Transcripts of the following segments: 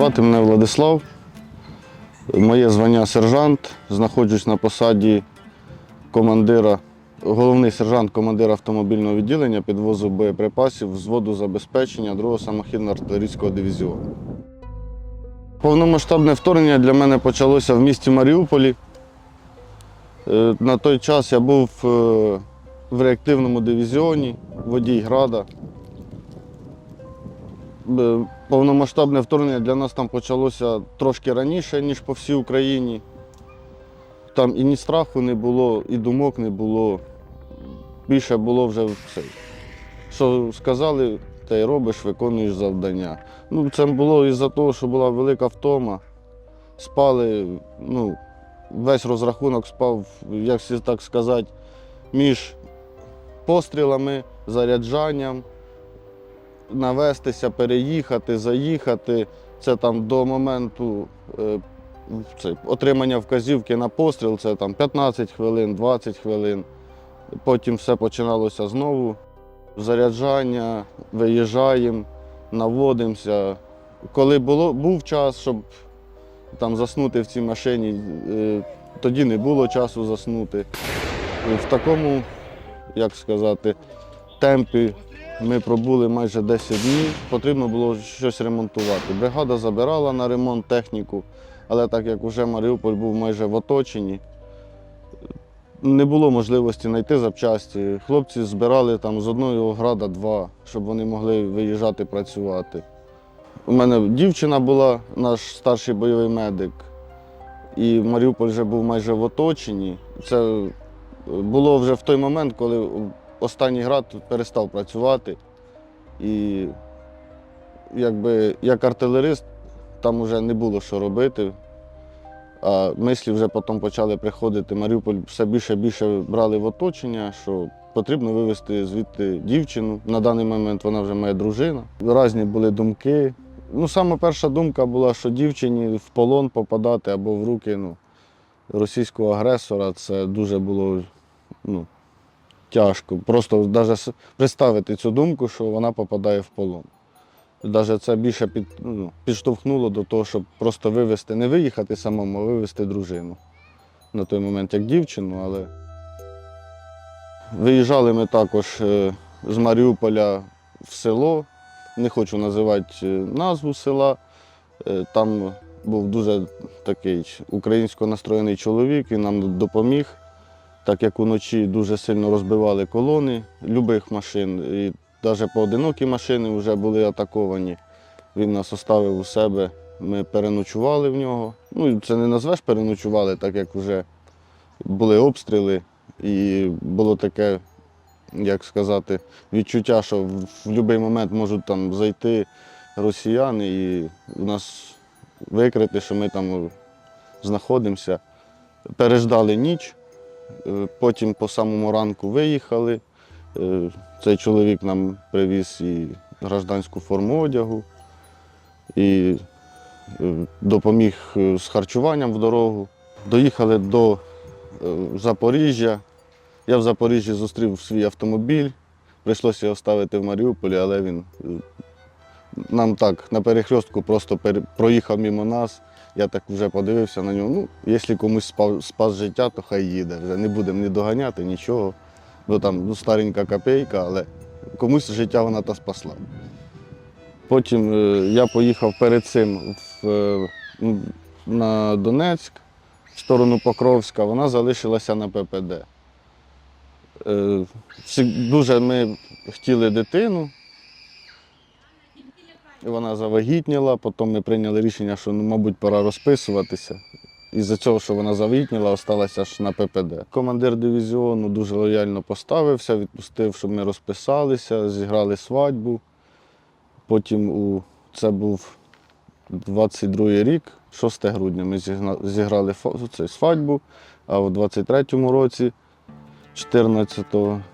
Звати мене Владислав. Моє звання сержант. Знаходжусь на посаді командира, головний сержант командира автомобільного відділення підвозу боєприпасів взводу забезпечення 2-го самохідно-артилерійського дивізіону. Повномасштабне вторгнення для мене почалося в місті Маріуполі. Е, На той час я був е, в реактивному дивізіоні, водій града. Е, Повномасштабне вторгнення для нас там почалося трошки раніше, ніж по всій Україні. Там і ні страху не було, і думок не було. Більше було вже все. Що сказали, те й робиш, виконуєш завдання. Ну, це було із-за того, що була велика втома. Спали, ну, весь розрахунок спав, як так сказати, між пострілами, заряджанням навестися, переїхати, заїхати. Це там до моменту е, це, отримання вказівки на постріл, це там 15 хвилин, 20 хвилин. Потім все починалося знову. Заряджання, виїжджаємо, наводимося. Коли було, був час, щоб там заснути в цій машині, е, тоді не було часу заснути. В такому, як сказати, темпі ми пробули майже 10 днів, потрібно було щось ремонтувати. Бригада забирала на ремонт техніку, але так як вже Маріуполь був майже в оточенні, не було можливості знайти запчасті. Хлопці збирали там з одного града два, щоб вони могли виїжджати працювати. У мене дівчина була, наш старший бойовий медик, і Маріуполь вже був майже в оточенні. Це було вже в той момент, коли останній град перестав працювати. І якби як артилерист там вже не було що робити. А мислі вже потім почали приходити. Маріуполь все більше і більше брали в оточення, що потрібно вивезти звідти дівчину. На даний момент вона вже моя дружина. Різні були думки. Ну, саме перша думка була, що дівчині в полон попадати або в руки ну, російського агресора це дуже було ну, тяжко. Просто навіть представити цю думку, що вона попадає в полон. Навіть це більше під, ну, підштовхнуло до того, щоб просто вивезти, не виїхати самому, а вивезти дружину. На той момент як дівчину, але виїжджали ми також е, з Маріуполя в село. Не хочу називати е, назву села. Е, Там був дуже такий українсько настроєний чоловік, він нам допоміг так як уночі дуже сильно розбивали колони любих машин, і навіть поодинокі машини вже були атаковані. Він нас оставив у себе, ми переночували в нього. Ну, це не назвеш переночували, так як вже були обстріли, і було таке, як сказати, відчуття, що в будь-який момент можуть там зайти росіяни і нас викрити, що ми там знаходимося. Переждали ніч. Е, Потім по самому ранку виїхали. Е, Цей чоловік нам привіз і гражданську форму одягу, і е, допоміг з харчуванням в дорогу. Доїхали до Запоріжжя. Я в Запоріжжі зустрів свій автомобіль. Прийшлося його ставити в Маріуполі, але він нам так на перехрестку просто проїхав мимо нас. Я так вже подивився на нього. Ну, якщо комусь спав, спас життя, то хай їде. Вже не будемо ні доганяти, нічого. Бо там ну, старенька копійка, але комусь життя вона та спасла. Потім е, я поїхав перед цим в, е, на Донецьк, в сторону Покровська, вона залишилася на ППД. Е, дуже ми хотіли дитину. І Вона завагітніла, потім ми прийняли рішення, що, ну, мабуть, пора розписуватися. Із-за цього, що вона завагітніла, осталася аж на ППД. Командир дивізіону дуже лояльно поставився, відпустив, щоб ми розписалися, зіграли свадьбу. Потім у... це був 22 рік, 6 грудня, ми зіграли свадьбу, а у 23-му році, 14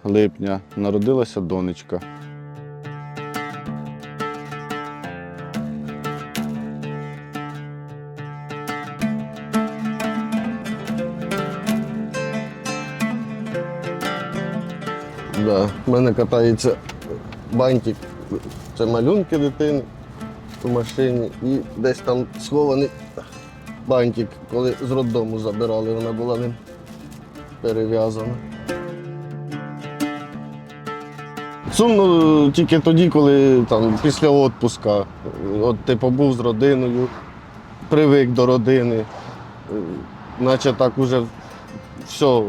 липня, народилася донечка. Да. У мене катається бантик. Це малюнки дитини. в машині і десь там схований бантик, коли з роддому забирали, вона була ним перев'язана. Сумно тільки тоді, коли там після відпуска, от ти побув з родиною, привик до родини, е, наче так уже все,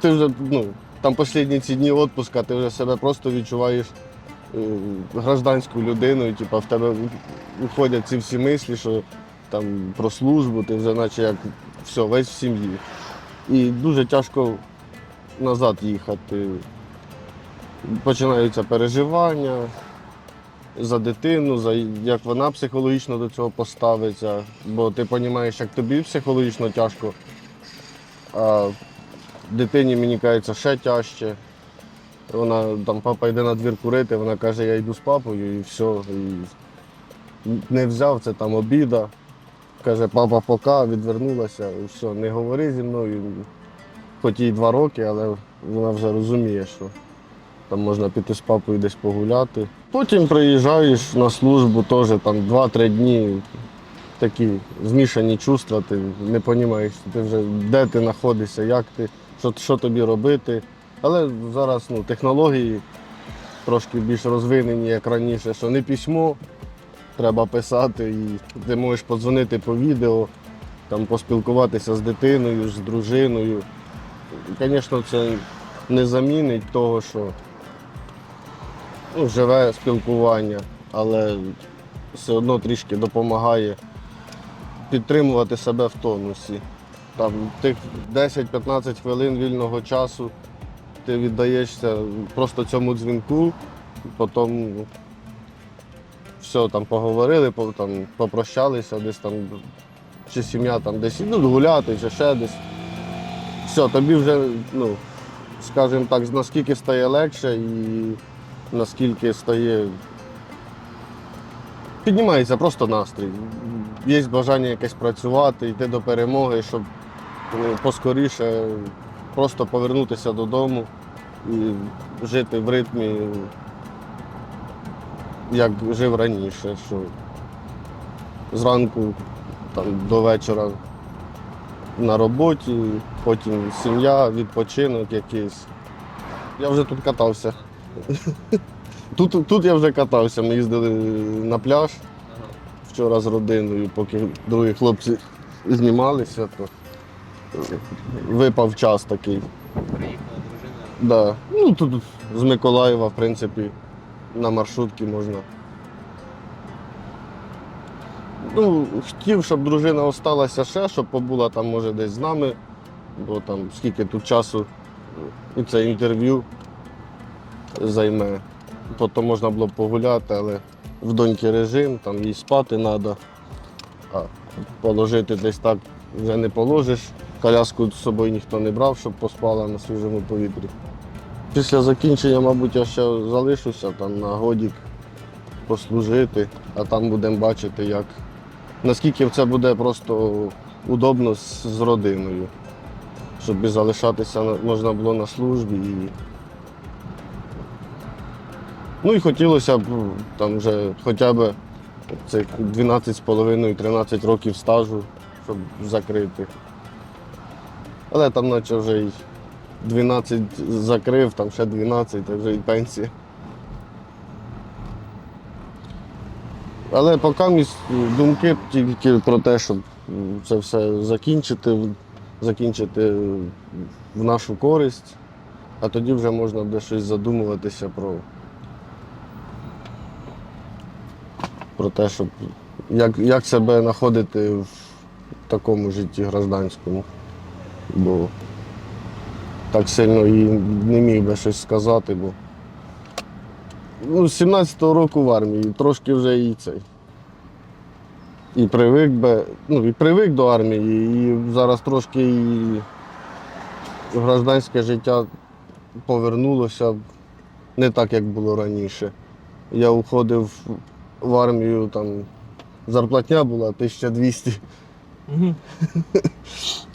ти вже ну, там останні ці дні відпуска, ти вже себе просто відчуваєш е, гражданською людиною, типу, в тебе виходять ці всі мислі, що там про службу, ти вже наче як все, весь в сім'ї. І дуже тяжко назад їхати. Починаються переживання за дитину, за як вона психологічно до цього поставиться. Бо ти розумієш, як тобі психологічно тяжко, а дитині мені кажеться ще тяжче. Вона там папа йде на двір курити, вона каже, я йду з папою і все. І не взяв це там обіда. Каже, папа пока, відвернулася, і все, не говори зі мною. Хоч їй два роки, але вона вже розуміє, що там можна піти з папою десь погуляти. Потім приїжджаєш на службу теж там 2-3 дні. Такі змішані чувства, ти не розумієш, ти вже де ти знаходишся, як ти, що, що тобі робити. Але зараз ну, технології трошки більш розвинені, як раніше, що не письмо, треба писати, і ти можеш подзвонити по відео, там, поспілкуватися з дитиною, з дружиною. Звісно, це не замінить того, що ну, живе спілкування, але все одно трішки допомагає підтримувати себе в тонусі. Там тих 10-15 хвилин вільного часу ти віддаєшся просто цьому дзвінку, потім все, там поговорили, по- там, попрощалися, десь там, чи сім'я там десь ідуть гуляти, чи ще десь. Все, тобі вже, ну, скажімо так, наскільки стає легше і наскільки стає. Піднімається просто настрій. Є бажання якесь працювати, йти до перемоги, щоб ну, поскоріше просто повернутися додому і жити в ритмі, як жив раніше, що зранку там, до вечора на роботі, потім сім'я, відпочинок якийсь. Я вже тут катався. Тут, тут я вже катався. Ми їздили на пляж вчора з родиною, поки другі хлопці знімалися, то випав час такий. Приїхала дружина. Да. Ну, тут з Миколаєва, в принципі, на маршрутці можна. Ну, хотів, щоб дружина осталася ще, щоб побула там, може, десь з нами, бо там скільки тут часу і це інтерв'ю займе. Тобто можна було б погуляти, але в доньки режим, там їй спати треба, а положити десь так вже не положиш. Коляску з собою ніхто не брав, щоб поспала на свіжому повітрі. Після закінчення, мабуть, я ще залишуся там на годік послужити, а там будемо бачити, як наскільки це буде просто удобно з, з родиною, щоб і залишатися можна було на службі. І... Ну і хотілося б там вже хоча б цих 12,5-13 років стажу, щоб закрити. Але там наче вже й 12 закрив, там ще 12, так вже і пенсія. Але поки думки тільки про те, щоб це все закінчити, закінчити в нашу користь, а тоді вже можна буде щось задумуватися про, про те, щоб як, як себе знаходити в такому житті гражданському. Бо так сильно і не міг би щось сказати, бо ну, з 17-го року в армії трошки вже і цей. І привик би, ну, і привик до армії, і зараз трошки і гражданське життя повернулося не так, як було раніше. Я уходив в армію, там зарплатня була 1200. 嗯哼。